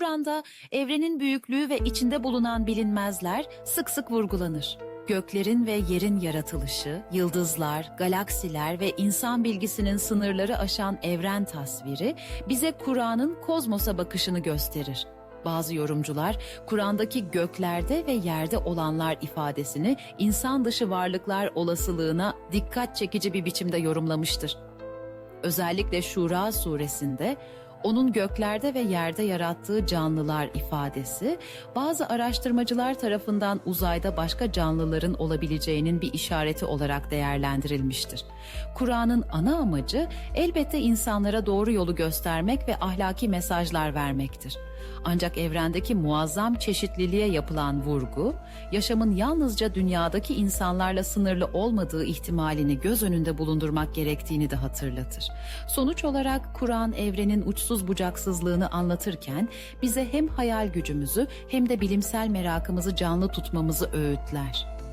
Kur'an'da evrenin büyüklüğü ve içinde bulunan bilinmezler sık sık vurgulanır. Göklerin ve yerin yaratılışı, yıldızlar, galaksiler ve insan bilgisinin sınırları aşan evren tasviri bize Kur'an'ın kozmosa bakışını gösterir. Bazı yorumcular Kur'an'daki göklerde ve yerde olanlar ifadesini insan dışı varlıklar olasılığına dikkat çekici bir biçimde yorumlamıştır. Özellikle Şura suresinde onun göklerde ve yerde yarattığı canlılar ifadesi bazı araştırmacılar tarafından uzayda başka canlıların olabileceğinin bir işareti olarak değerlendirilmiştir. Kur'an'ın ana amacı elbette insanlara doğru yolu göstermek ve ahlaki mesajlar vermektir. Ancak evrendeki muazzam çeşitliliğe yapılan vurgu, yaşamın yalnızca dünyadaki insanlarla sınırlı olmadığı ihtimalini göz önünde bulundurmak gerektiğini de hatırlatır. Sonuç olarak Kur'an evrenin uçsuz bucaksızlığını anlatırken bize hem hayal gücümüzü hem de bilimsel merakımızı canlı tutmamızı öğütler.